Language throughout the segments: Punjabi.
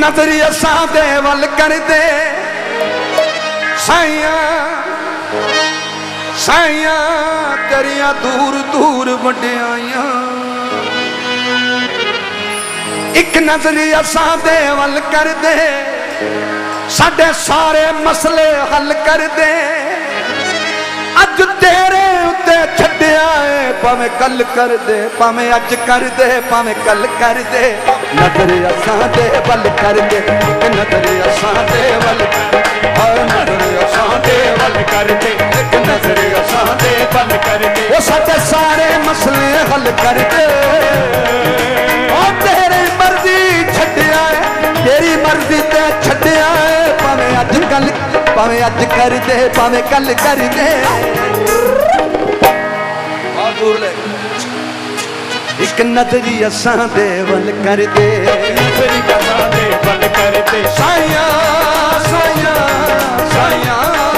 ਇੱਕ ਨਜ਼ਰ ਅਸਾਂ ਦੇ ਵੱਲ ਕਰਦੇ। ਸਾਈਆਂ ਸਾਈਆਂ, ਤੇਰੀਆਂ ਦੂਰ ਦੂਰ ਵਡਿਆਈਆਂ। ਇੱਕ ਨਜ਼ਰ ਅਸਾਂ ਦੇ ਵੱਲ ਕਰਦੇ। ਸਾਡੇ ਸਾਰੇ ਮਸਲੇ ਹੱਲ ਕਰਦੇ। ਅੱਜ ਤੇਰੇ ਉੱਤੇ ਛੱਡਿਆ ਏ, ਭਾਵੇਂ ਕੱਲ ਕਰਦੇ, ਭਾਵੇਂ ਅੱਜ ਕਰਦੇ, ਭਾਵੇਂ ਕੱਲ ਕਰਦੇ। ਨਜ਼ਰ ਅਸਾਂ ਦੇ ਵੱਲ ਕਰਦੇ ਇੱਕ ਨਜ਼ਰ ਅਸਾਂ ਦੇ ਵੱਲ ਹਰ ਨਜ਼ਰ ਅਸਾਂ ਦੇ ਵੱਲ ਕਰਦੇ ਇੱਕ ਨਜ਼ਰ ਅਸਾਂ ਦੇ ਵੱਲ ਕਰਦੇ ਉਹ ਸਾਡੇ ਸਾਰੇ ਮਸਲੇ ਹੱਲ ਕਰਦੇ ਉਹ ਤੇਰੀ ਮਰਜ਼ੀ ਛੱਡਿਆ ਏ, ਤੇਰੀ ਮਰਜ਼ੀ ਤੇ ਛੱਡਿਆ ਏ। ਭਾਵੇਂ ਅੱਜ ਕੱਲ, ਭਾਵੇਂ ਅੱਜ ਕਰਦੇ ਭਾਵੇਂ ਕੱਲ ਕਰਦੇ ਆ ਦੂਰ ਲੈ। ਇੱਕ ਨਜ਼ਰੀ ਅਸਾਂ ਦੇ ਵੱਲ ਕਰਦੇ। ਤੇਰੀ ਕਥਾ ਦੇ ਵੱਲ ਕਰਦੇ। ਸਾਈਆਂ ਸਾਈਆਂ ਸਾਈਆਂ।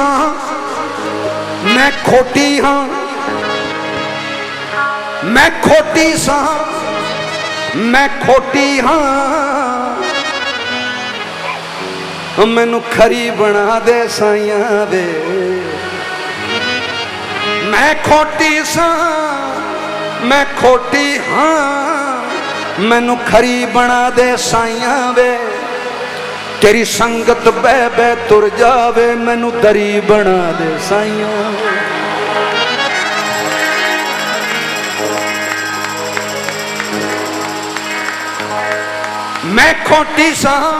ਖੋਟੀ ਮੈਂ ਖੋਟੀ ਹਾਂ। ਮੈਂ ਖੋਟੀ ਸਾਂ। ਮੈਂ ਖੋਟੀ ਹਾਂ। ਮੈਨੂੰ ਖਰੀ ਬਣਾ ਦੇ ਸਾਈਆਂ ਵੇ ਮੈਂ ਖੋਟੀ ਸਾਂ। ਮੈਂ ਖੋਟੀ ਹਾਂ। ਮੈਨੂੰ ਖਰੀ ਬਣਾ ਦੇ ਸਾਈਆਂ ਵੇ ਤੇਰੀ ਸੰਗਤ ਬਹਿ ਬਹਿ ਤੁਰ ਜਾਵੇ, ਮੈਨੂੰ ਦਰੀ ਬਣਾ ਦੇ ਸਾਈਆਂ ਮੈਂ ਖੋਟੀ ਸਾਂ,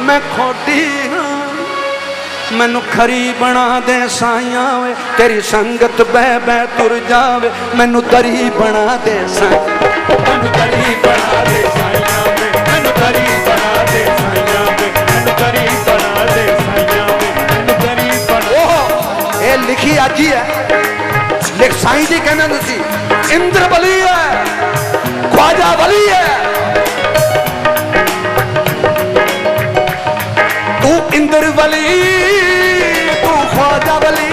ਮੈਂ ਖੋਟੀ ਹਾਂ, ਮੈਨੂੰ ਖਰੀ ਬਣਾ ਦੇ ਸਾਈਆਂ ਵੇ। ਤੇਰੀ ਸੰਗਤ ਬਹਿ ਬਹਿ ਤੁਰ ਜਾਵੇ, ਮੈਨੂੰ ਦਰੀ ਬਣਾ ਦੇ ਸਾਈਆਂ। ਮੈਨੂੰ ਤਰੀ ਬਣਾ ਦੇ ਸਾਈਆਂ ਇਹ ਅੱਜ ਹੀ ਹੈ ਲਿਖ ਸਾਈਂ ਜੀ ਕਹਿੰਦੇ ਹੁੰਦੇ ਸੀ ਇੰਦਰ ਬਲੀ ਹੈ ਖਵਾਜਾ ਬਲੀ ਹੈ ਤੂੰ ਇੰਦਰ ਬਲੀ ਤੂੰ ਖਵਾਜਾ ਬਲੀ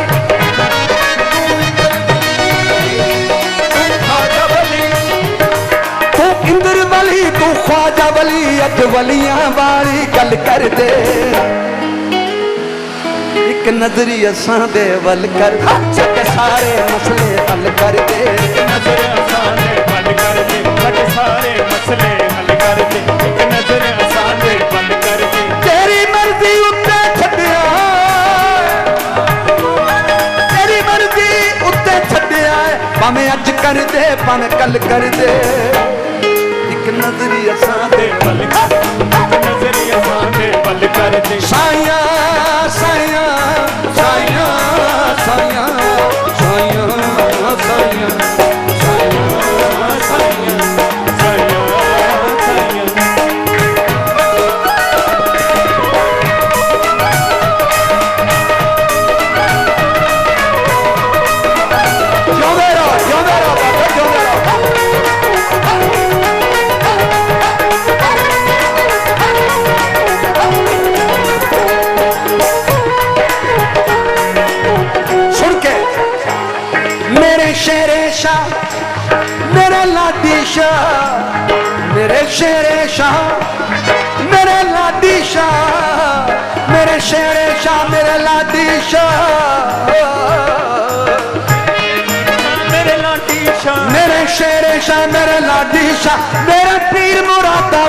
ਤੂੰ ਇੰਦਰ ਬਲੀ ਤੂੰ ਖਵਾਜਾ ਬਲੀ ਅੱਜ ਵਲੀਆਂ ਵਾਲੀ ਗੱਲ ਕਰਦੇ ਇੱਕ ਨਜ਼ਰੀ ਅਸਾਂ ਦੇ ਵੱਲ ਕਰ। ਸਕੇ ਸਾਰੇ ਮਸਲੇ ਹੱਲ ਕਰ ਦੇ। ਨਜ਼ਰ ਸਾਰੇ ਮਸਲੇ ਹੱਲ ਤੇਰੀ ਮਰਜ਼ੀ ਉੱਤੇ ਛੱਡਿਆ। ਭਾਵੇਂ ਅੱਜ ਕਰਦੇ ਭਾਵੇਂ ਕੱਲ ਕਰਦੇ ਇੱਕ ਨਜ਼ਰੀ ਅਸਾਂ ਦੇ ਵੱਲ ਕਰ। ਨਜ਼ਰੀ ਅਸਾਂ ਦੇ ਵੱਲ ਕਰ ਦੇ। ਮੇਰੇ ਸ਼ੇਰੇ ਸ਼ਾਹ ਮੇਰੇ ਲਾਡੀ ਸ਼ਾਹ ਮੇਰੇ ਸ਼ੇਰੇ ਸ਼ਾਹ ਮੇਰੇ ਲਾਡੀ ਸ਼ਾਹ ਮੇਰੇ ਸ਼ੇਰੇ ਸ਼ਾਹ ਮੇਰੇ ਲਾਡੀ ਸ਼ਾਹ ਮੇਰੇ ਲਾਟੀ ਸ਼ਾਹ। ਮੇਰੇ ਸ਼ੇਰੇ ਸ਼ਾਹ ਮੇਰੇ ਲਾਡੀ ਸ਼ਾਹ ਮੇਰੇ ਪੀਰ ਮੁਰਾਦਾ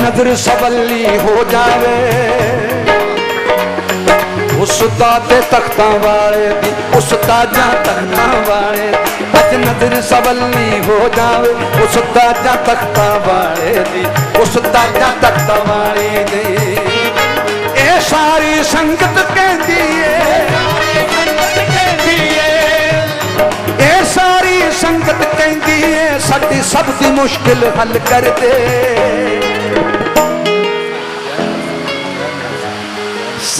ਨਜ਼ਰ ਸਵੱਲੀ ਹੋ ਜਾਵੇ। ਉਸਤਾਦ ਦੇ ਤਖਤਾਂ ਵਾਲੇ ਦੀ, ਉਸ ਉਸਤਾਦਾਂ ਤਖਤਾਂ ਵਾਲੇ ਦੀ ਨਜ਼ਰ ਸਵੱਲੀ ਹੋ ਜਾਵੇ। ਉਸਤਾਦਾਂ ਤਖਤਾਂ ਵਾਲੇ ਦੀ ਉਸਤਾਦਾਂ ਤਖਤਾਂ ਵਾਲੇ ਦੀ। ਇਹ ਸਾਰੀ ਸੰਗਤ ਕਹਿੰਦੀ ਏ ਕਹਿੰਦੀ ਏ। ਇਹ ਸਾਰੀ ਸੰਗਤ ਕਹਿੰਦੀ ਏ, ਸਾਡੀ ਸਭ ਦੀ ਮੁਸ਼ਕਿਲ ਹੱਲ ਕਰ ਦੇ।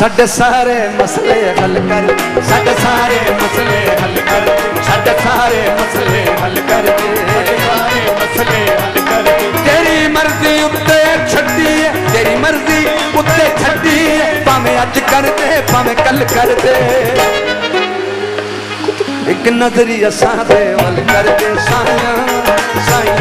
ਸਾਡੇ ਸਾਰੇ ਮਸਲੇ ਹੱਲ ਕਰ, ਸਾਡੇ ਸਾਰੇ ਮਸਲੇ ਹੱਲ ਕਰ, ਸਾਡੇ ਸਾਰੇ ਮਸਲੇ ਹੱਲ ਕਰ ਦੇ ਸਾਰੇ ਮਸਲੇ ਹੱਲ ਕਰਕੇ ਤੇਰੀ ਮਰਜ਼ੀ ਉੱਤੇ ਛੱਡੀ ਏ, ਤੇਰੀ ਮਰਜ਼ੀ ਉੱਤੇ ਛੱਡੀ ਏ, ਭਾਵੇਂ ਅੱਜ ਕਰਦੇ, ਭਾਵੇਂ ਕੱਲ ਕਰਦੇ। ਇੱਕ ਨਜ਼ਰੀ ਅਸਾਂ ਦੇ ਵੱਲ ਕਰਦੇ ਸਾਈਆਂ ਸਾਈਆਂ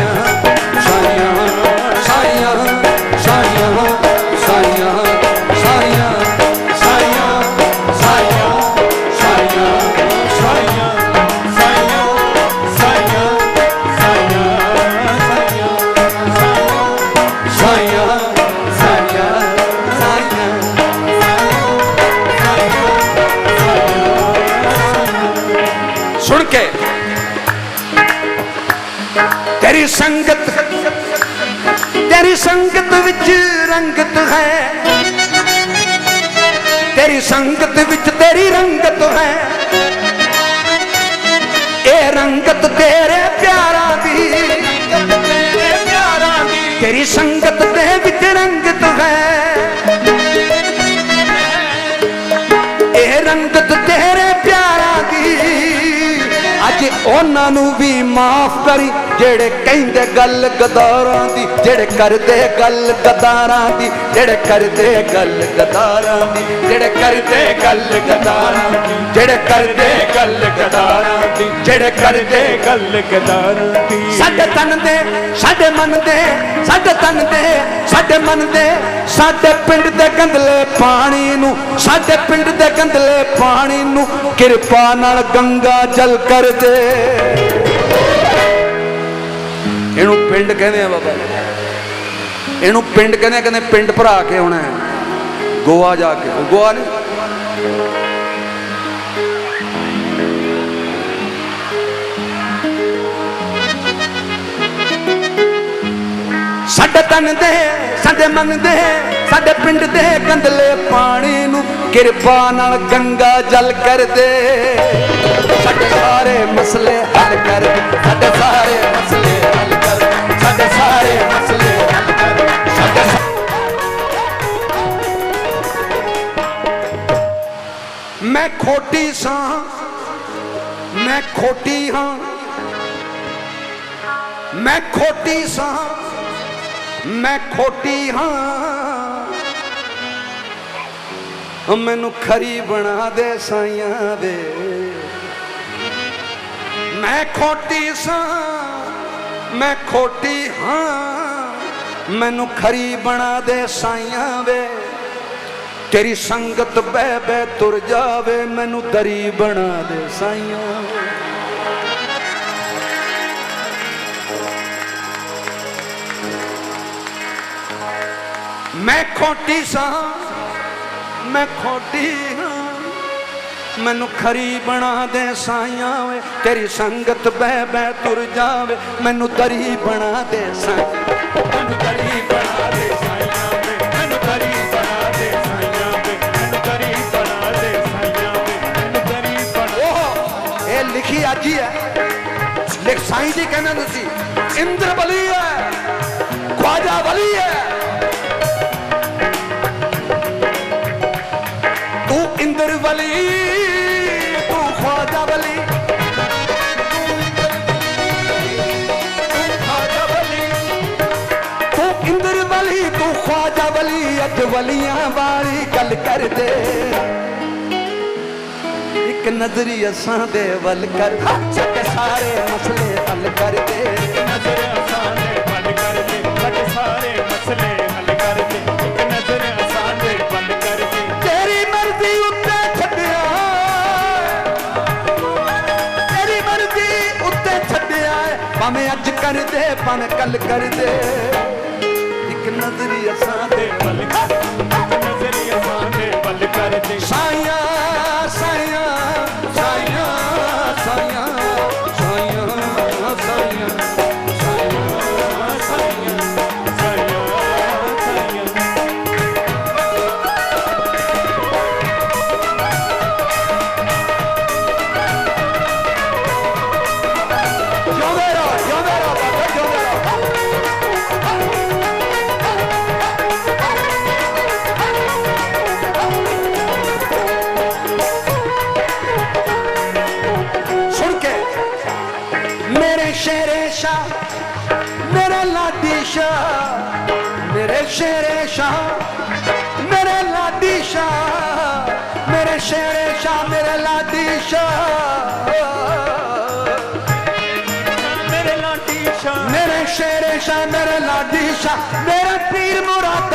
ਵਿੱਚ ਰੰਗਤ ਹੈ। ਤੇਰੀ ਸੰਗਤ ਵਿੱਚ ਤੇਰੀ ਰੰਗਤ ਹੈ। ਇਹ ਰੰਗਤ ਤੇਰੇ ਪਿਆਰਾ ਦੀ। ਤੇਰੀ ਸੰਗਤ ਦੇ ਵਿੱਚ ਰੰਗਤ ਹੈ। ਇਹ ਰੰਗਤ ਤੇਰੇ ਪਿਆਰਾ ਦੀ। ਅੱਜ ਉਹਨਾਂ ਨੂੰ ਵੀ ਮਾਫ ਕਰੀ। ਜਿਹੜੇ ਕਹਿੰਦੇ ਗੱਲ ਗਦਾਰਾਂ ਦੀ, ਜਿਹੜੇ ਕਰਦੇ ਗੱਲ ਗਦਾਰਾਂ ਦੀ, ਜਿਹੜੇ ਕਰਦੇ ਗੱਲ ਗਦਾਰਾਂ ਦੀ, ਜਿਹੜੇ ਕਰਦੇ ਗੱਲ ਗਦਾਰਾਂ ਦੀ, ਜਿਹੜੇ ਕਰਦੇ ਗੱਲ ਗਦਾਰਾਂ ਦੀ, ਜਿਹੜੇ ਕਰਦੇ ਗੱਲ ਗਦਾਰਾਂ ਦੀ। ਸਾਡੇ ਤਨ ਦੇ, ਸਾਡੇ ਮਨ ਦੇ, ਸਾਡੇ ਤਨ ਦੇ, ਸਾਡੇ ਮਨ ਦੇ, ਸਾਡੇ ਪਿੰਡ ਦੇ ਗੰਦਲੇ ਪਾਣੀ ਨੂੰ, ਸਾਡੇ ਪਿੰਡ ਦੇ ਗੰਦਲੇ ਪਾਣੀ ਨੂੰ ਕਿਰਪਾ ਨਾਲ ਗੰਗਾ ਜਲ ਕਰਦੇ ਇਹਨੂੰ ਪਿੰਡ ਕਹਿੰਦੇ ਆ ਬਾਬਾ। ਇਹਨੂੰ ਪਿੰਡ ਕਹਿੰਦੇ ਆ, ਕਹਿੰਦੇ ਪਿੰਡ ਭਰਾ ਕੇ ਆਉਣਾ ਹੈ। ਗੋਆ ਜਾ ਕੇ। ਗੋਆ ਨਹੀਂ। ਸਾਡੇ ਤਨ ਦੇ ਸਾਡੇ ਮਨ ਦੇ ਸਾਡੇ ਪਿੰਡ ਦੇ ਗੰਦਲੇ ਪਾਣੀ ਨੂੰ ਕਿਰਪਾ ਨਾਲ ਗੰਗਾ ਜਲ ਕਰਦੇ ਸਾਡੇ ਸਾਰੇ ਮਸਲੇ ਹੱਲ ਕਰਦੇ ਖੋਟੀ ਹਾਂ। ਮੈਂ ਖੋਟੀ ਸਾਂ। ਮੈਂ ਖੋਟੀ ਹਾਂ। ਮੈਨੂੰ ਖਰੀ ਬਣਾ ਦੇ ਸਾਈਆਂ ਵੇ ਮੈਂ ਖੋਟੀ ਸਾਂ। ਮੈਂ ਖੋਟੀ ਹਾਂ। ਮੈਨੂੰ ਖਰੀ ਬਣਾ ਦੇ ਸਾਈਆਂ ਵੇ ਤੇਰੀ ਸੰਗਤ ਬਹਿ ਬਹਿ ਤੁਰ ਜਾਵੇ, ਮੈਨੂੰ ਦਰੀ ਬਣਾ ਦੇ ਸਾਈਆਂ। ਮੈਂ ਖੋਟੀ ਸਾਂ, ਮੈਂ ਖੋਟੀ ਹਾਂ। ਮੈਨੂੰ ਖਰੀ ਬਣਾ ਦੇ ਸਾਈਆਂ ਵੇ, ਤੇਰੀ ਸੰਗਤ ਬਹਿ ਬਹਿ ਤੁਰ ਜਾਵੇ। ਮੈਨੂੰ ਤਰੀ ਬਣਾ ਦੇ ਸਾਈਆਂ ਮੈਨੂੰ ਕਰੀ ਬਣਾ ਦੇ ਸਾਈਆਂ ਵੇ, ਮੈਨੂੰ ਕਰੀ ਬਣਾ ਦੇ ਸਾਈਆਂ ਵੇ, ਮੈਨੂੰ ਕਰੀ ਬਣਾ ਦੇ ਸਾਈਆਂ ਵੇ, ਮੈਨੂੰ ਕਰੀ ਬਣਾ ਉਹ ਇਹ ਲਿਖੀ ਅੱਜ ਹੀ ਹੈ। ਲਿਖ ਸਾਈਂ ਜੀ ਕਹਿੰਦੇ ਹੁੰਦੇ ਸੀ ਇੰਦਰ ਬਲੀ ਹੈ, ਖਵਾਜਾ ਬਲੀ ਹੈ। ਬਲੀ ਤੂੰ ਖਵਾਜਾ ਬਲੀ ਤੂੰ ਇੰਦਰ ਬਲੀ ਤੂੰ ਖਵਾਜਾ ਬਲੀ ਅੱਜ ਵਲੀਆਂ ਵਾਲੀ ਗੱਲ ਕਰਦੇ। ਇੱਕ ਨਜ਼ਰੀ ਅਸਾਂ ਦੇ ਵੱਲ ਕਰ। ਸਾਡੇ ਸਾਰੇ ਮਸਲੇ ਹੱਲ ਕਰਦੇ। ਨਜ਼ਰ ਕਰਦੇ ਪਨ ਕਲ ਕਰਦੇ। ਇੱਕ ਨਜ਼ਰੀ ਅਸਾਂ ਦੇ ਪਲ ਕਰਦੇ ਮੇਰੇ ਲਾਡੀ ਸ਼ਾਹ ਮੇਰੇ ਸ਼ੇਰੇ ਸ਼ਾਹ ਮੇਰੇ ਲਾਡੀ ਸ਼ਾਹ ਮੇਰੇ ਸ਼ੇਰੇ ਸ਼ਾਹ ਮੇਰੇ ਲਾਡੀ ਸ਼ਾਹ ਮੇਰੇ ਲਾਡੀ ਸ਼ਾਹ ਮੇਰੇ ਸ਼ੇਰੇ ਸ਼ਾਹ ਮੇਰੇ ਲਾਡੀ ਸ਼ਾਹ ਮੇਰੇ ਪੀਰ ਮੁਰਾਦ